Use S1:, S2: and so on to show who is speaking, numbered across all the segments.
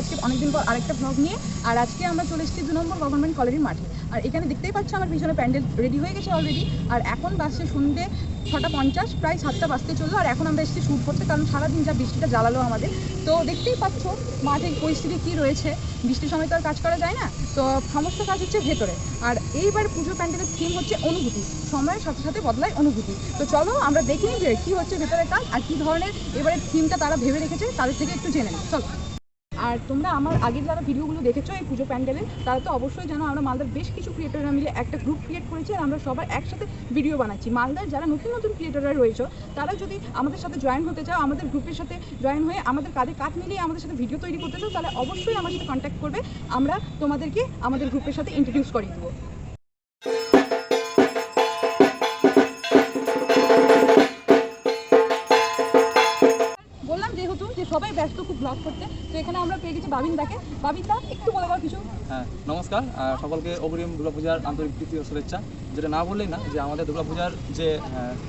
S1: আজকে অনেকদিন পর আরেকটা ব্লগ নিয়ে, আর আজকে আমরা চলে এসেছি দু নম্বর গভর্নমেন্ট কলেজের মাঠে। আর এখানে দেখতেই পাচ্ছ আমার পিছনে প্যান্ডেল রেডি হয়ে গেছে অলরেডি আর এখন বাসছে সন্ধ্যে ছটা পঞ্চাশ, প্রায় সাতটা বাজতে চলল। আর এখন আমরা এসেছি শ্যুট করতে, কারণ সারাদিন যা বৃষ্টিটা জ্বালালো আমাদের। তো দেখতেই পাচ্ছ মাঠের পরিস্থিতি কী রয়েছে। বৃষ্টির সময় তো আর কাজ করা যায় না। তো সমস্ত কাজ হচ্ছে ভেতরে। আর এইবার পুজো প্যান্ডেলের থিম হচ্ছে অনুভূতি। সময়ের সাথে সাথে বদলায় অনুভূতি। তো চলো আমরা দেখে নিই কী হচ্ছে ভেতরের কাজ, আর কী ধরনের এবারে থিমটা তারা ভেবে রেখেছে, তাদের থেকে একটু জেনে নিই। চলো। আর তোমরা আমার আগের যারা ভিডিওগুলো দেখেছ এই পুজো প্যান্ডেলের তারা তো অবশ্যই জানো আমরা মালদার বেশ কিছু ক্রিয়েটাররা মিলে একটা গ্রুপ ক্রিয়েট করেছি আর আমরা সবার একসাথে ভিডিও বানাচ্ছি। মালদার যারা নতুন নতুন ক্রিয়েটাররা রয়েছে, তারা যদি আমাদের সাথে জয়েন হতে চাও, আমাদের গ্রুপের সাথে জয়েন হয়ে আমাদের কাঁধে কাঠ মিলিয়ে আমাদের সাথে ভিডিও তৈরি করতে চাও, তাহলে অবশ্যই আমার সাথে কন্ট্যাক্ট করবে। আমরা তোমাদেরকে আমাদের গ্রুপের সাথে ইন্ট্রোডিউস করিয়ে দেবো। সবাই ব্যস্ত খুব ব্লগ করতে। তো এখানে আমরা পেয়ে গেছি বাবিন দাকে। বাবিন দা, একটু বলে দাও কিছু।
S2: হ্যাঁ নমস্কার। সকলকে অগ্রিম দুর্গাপূজার আন্তরিক প্রীতি ও শুভেচ্ছা। যেটা না বললেই না, যে আমাদের দুর্গাপূজার যে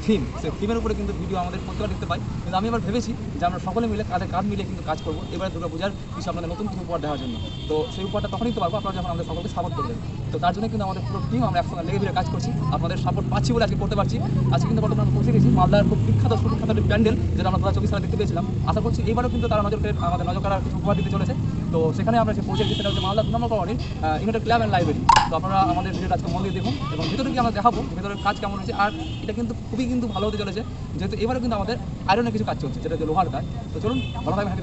S2: থিম সেই থিমের উপরে কিন্তু ভিডিও আমাদের প্রত্যেকবার দেখতে পাই। কিন্তু আমি এবার ভেবেছি যে আমরা সকলে মিলে, কাঁধে কাঁধ মিলে কিন্তু কাজ করব এবারে দুর্গাপূজার কিছু আপনাদের নতুন কিছু উপহার দেওয়ার জন্য। তো সেই উপহারটা তখনই তো পারব, আপনারা যখন আমাদের সকলকে সাপোর্ট করবেন। তো তার জন্য কিন্তু আমাদের পুরো টিম আমরা একসঙ্গে লেগে ফিরে কাজ করছি। আপনাদের সাপোর্ট পাচ্ছি বলে আজকে করতে পারছি। আজকে কিন্তু বর্তমানে পৌঁছে গেছি মালদার খুব বিখ্যাত, সুবিখ্যাত প্যান্ডেল, যেটা আমরা দু চব্বিশ সালে দেখতে পেয়েছিলাম। আশা করছি এবারও কিন্তু তারা নজর আমাদের নজর কিছু উপহার দিতে চলেছে। তো সেখানে আমরা যে পৌঁছে গেছি সেটা হচ্ছে মালদা দু নম্বর কলোনির ইউনাইটেড ক্লাব অ্যান্ড লাইব্রেরি তো আপনারা আমাদের ভিডিওটা আজকে মন দিয়ে দেখুন এবং ভিতরে গিয়ে আমরা দেখাবো ভিতরের কাজ কেমন হয়েছে। আর এটা কিন্তু খুবই কিন্তু ভালো হতে চলেছে যেহেতু এবারে কিন্তু আমাদের আয়রনের কিছু কাজ চলছে যেটা হচ্ছে লোহার কাজ। তো চলুন ভালো থাকবেন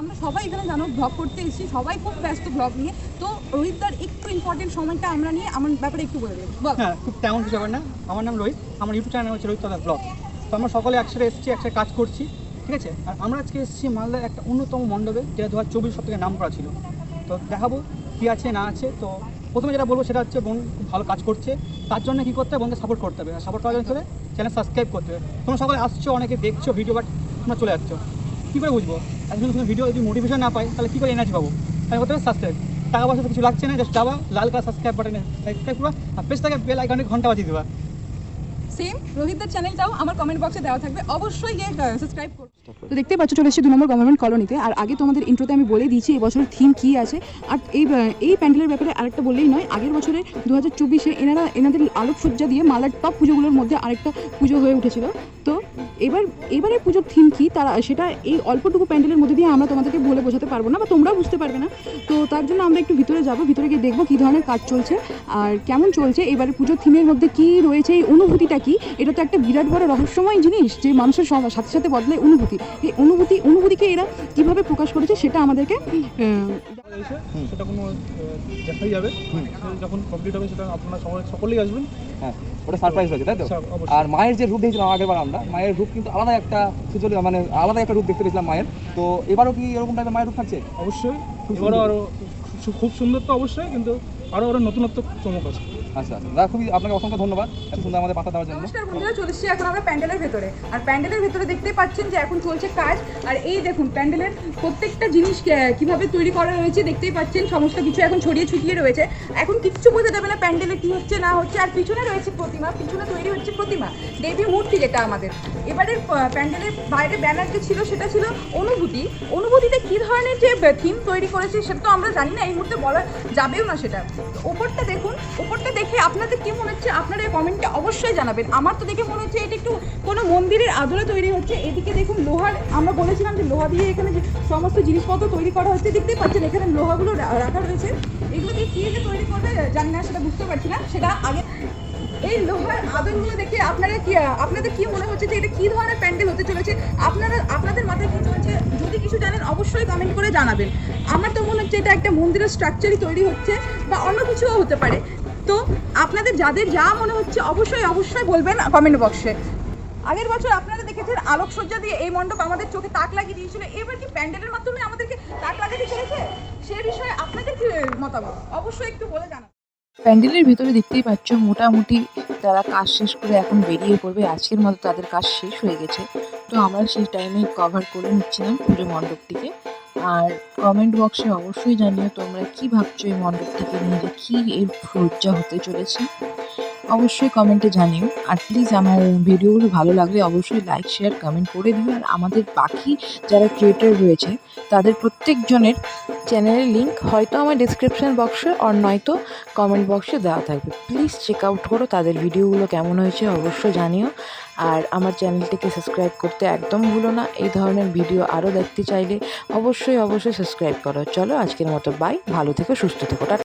S1: আমরা সবাই এখানে জানো ব্লগ করতে এসেছি সবাই খুব ব্যস্ত ব্লগ নিয়ে। তো রোহিত রোহিতদার একটু ইম্পর্টেন্ট সময়টা আমরা নিয়ে আমার ব্যাপারে একটু বলে দেবো।
S3: হ্যাঁ খুব তেমন কিছু ব্যাপার না। আমার নাম রোহিত আমার ইউটিউব চ্যানেল হচ্ছে রোহিত ব্লগ তো আমরা সকলে একসাথে এসেছি একসাথে কাজ করছি। ঠিক আছে? আর আমরা আজকে এসেছি মালদার একটা অন্যতম মণ্ডপে, যেটা দু হাজার চব্বিশ সব থেকে নাম করা ছিল। তো দেখাবো কী আছে, না আছে। তো প্রথমে যেটা বলব সেটা হচ্ছে বোন খুব ভালো কাজ করছে। তার জন্য কী করতে হবে? বোনকে সাপোর্ট করতে হবে। আর সাপোর্ট করার জন্য চ্যানেল সাবস্ক্রাইব করতে হবে। তোমরা সকলে আসছো, অনেকে দেখছ ভিডিও বাট তোমরা চলে যাচ্ছ। কী করে বুঝব? একজন কোনো ভিডিও যদি মোটিভেশন না পাই তাহলে কী করে এনার্জি পাবো? তাই করতে হবে সাবস্ক্রাইব টাকা পয়সা কিছু লাগছে না জাস্ট যাবা লাল কালার সাবস্ক্রাইব বাটনে সাবস্ক্রাইব করবা, আর পেজটাকে বেল আইকনে ঘণ্টা বাজিয়ে দেবা।
S1: সেম রোহিতদের চ্যানেলটাও আমার কমেন্ট বক্সে দেওয়া থাকবে। অবশ্যই গিয়ে সাবস্ক্রাইব করো। তো দেখতে পাচ্ছ চলে এসেছি দু নম্বর গভর্নমেন্ট কলোনিতে আর আগে তোমাদের ইন্ট্রোতে আমি বলে দিয়েছি এবছরের থিম কী আছে। আর এই এই প্যান্ডেলের ব্যাপারে আরেকটা বললেই নয় আগের বছরে দু হাজার চব্বিশে এনারা এনাদের আলোকসজ্জা দিয়ে মালার টপ পুজোগুলোর মধ্যে আরেকটা পুজো হয়ে উঠেছিল। তো এবার, এবারে পুজোর থিম কী? তারা, সেটা এই অল্পটুকু প্যান্ডেলের মধ্যে দিয়ে আমরা তোমাদেরকে বলে বোঝাতে পারব না, বা তোমরাও বুঝতে পারবে না। তো তার জন্য আমরা একটু ভিতরে যাব, ভিতরে গিয়ে দেখব কী ধরনের কাজ চলছে আর কেমন চলছে। এবারে পুজোর থিমের মধ্যে কী রয়েছে, এই অনুভূতিটা কী? এটা তো একটা বিরাট বড় রহস্যময় জিনিস যে মানুষের সাথে সাথে বদলায় অনুভূতি। এই অনুভূতি, অনুভূতিকে এরা কীভাবে প্রকাশ করেছে সেটা আমাদেরকে
S4: সেটা কোনো দেখাই যাবে। যখন কমপ্লিট হবে সেটা আপনারা সকলেই আসবেন।
S2: হ্যাঁ ওটা সারপ্রাইজ হয়েছে তাই তো? আর মায়ের যে রূপ দেখেছিলাম আগেরবার আমরা মায়ের রূপ কিন্তু আলাদা একটা সুচল মানে আলাদা একটা রূপ দেখতে পেয়েছিলাম মায়ের। তো এবারও কি এরকম টাইপের মায়ের রূপ থাকছে?
S4: অবশ্যই। আরও খুব সুন্দর তো অবশ্যই কিন্তু আরও আরও নতুনত্ব চমক আছে।
S2: আচ্ছা আচ্ছা। দাদা খুবই আপনাকে অসংখ্য ধন্যবাদ এত সুন্দর আমাদের পাতা দেওয়ার জন্য।
S1: নমস্কার বন্ধুরা চলে এসেছি এখন আমরা প্যান্ডেলের ভেতরে। আর প্যান্ডেলের ভেতরে দেখতে পাচ্ছেন যে এখন চলছে কাজ। আর এই দেখুন প্যান্ডেলের প্রত্যেকটা জিনিস কীভাবে তৈরি করা রয়েছে দেখতেই পাচ্ছেন সমস্ত কিছু এখন ছড়িয়ে ছিটিয়ে রয়েছে। এখন কিচ্ছু বোঝা যাবে না প্যান্ডেলে কি হচ্ছে না হচ্ছে। আর পিছনে রয়েছে প্রতিমা পিছনে তৈরি হচ্ছে প্রতিমা। দেবী মূর্তি যেটা আমাদের। এবারে প্যান্ডেলের বাইরে ব্যানার যে ছিল সেটা ছিল অনুভূতি। অনুভূতিতে কি ধরনের যে থিম তৈরি করেছে সেটা তো আমরা জানি না। এই মুহূর্তে বলা যাবেও না সেটা। ওপরটা দেখুন ওপরটা দেখে আপনাদের কি মনে হচ্ছে? আপনারা কমেন্টে অবশ্যই জানাবেন। আমার তো দেখে মনে হচ্ছে এটা একটু কোনো মন্দিরের আদলে তৈরি হচ্ছে। এদিকে দেখুন লোহার, আমরা বলেছিলাম যে লোহা দিয়ে এখানে যে সমস্ত জিনিসপত্র তৈরি করা হচ্ছে, দেখতেই পাচ্ছেন এখানে লোহাগুলো রাখা রয়েছে। এগুলো দিয়ে কী তৈরি করবে জানি না, সেটা বুঝতে পারছি না। সেটা আগে এই লোহার আদরগুলো দেখে আপনারা কি, আপনাদের কি মনে হচ্ছে যে এটা কি ধরনের প্যান্ডেল হতে চলেছে? আপনারা, আপনাদের মাথায় কি চলছে? যদি কিছু জানেন, অবশ্যই কমেন্ট করে জানাবেন। আমার তো মনে হচ্ছে এটা একটা মন্দিরের স্ট্রাকচারই তৈরি হচ্ছে, বা অন্য কিছুও হতে পারে। তো আপনাদের যাদের যা মনে হচ্ছে, অবশ্যই অবশ্যই বলবেন কমেন্ট বক্সে আগের বছর আপনারা দেখেছেন, আলোকসজ্জা দিয়ে এই মণ্ডপ আমাদের চোখে তাক লাগিয়ে দিয়েছিল। এবার কি প্যান্ডেলের মাধ্যমে আমাদেরকে তাক লাগাতে চলেছে? সে বিষয়ে আপনাদের কি মতামত? অবশ্যই একটু বলে জানান
S5: প্যান্ডেলের ভেতরে দেখতেই পাচ্ছ, মোটামুটি তারা কাজ শেষ করে এখন বেরিয়ে পড়বে। আজকের মতো তাদের কাজ শেষ হয়ে গেছে। তো আমরা সেই টাইমে কভার করে নিচ্ছিলাম পুরো মণ্ডপটিকে। আর কমেন্ট বক্সে অবশ্যই জানিও তোমরা কি ভাবছ এই মণ্ডপটিকে নিয়ে, যে কী এর সজ্জা হতে চলেছে। অবশ্যই কমেন্টে জানিও। আর প্লিজ আমার ভিডিওগুলো ভালো লাগলে অবশ্যই লাইক শেয়ার কমেন্ট করে দিও। আর আমাদের বাকি যারা ক্রিয়েটার রয়েছে তাদের প্রত্যেকজনের চ্যানেলের লিঙ্ক হয়তো আমার ডিসক্রিপশান বক্সে আর নয়তো কমেন্ট বক্সে দেওয়া থাকবে। প্লিজ চেক আউট করো তাদের ভিডিওগুলো কেমন হয়েছে, অবশ্যই জানিও। আর আমার চ্যানেলটিকে সাবস্ক্রাইব করতে একদম ভুলো না, এই ধরনের ভিডিও আরও দেখতে চাইলে অবশ্যই অবশ্যই সাবস্ক্রাইব করো। চলো আজকের মতো বাই ভালো থেকো, সুস্থ থেকো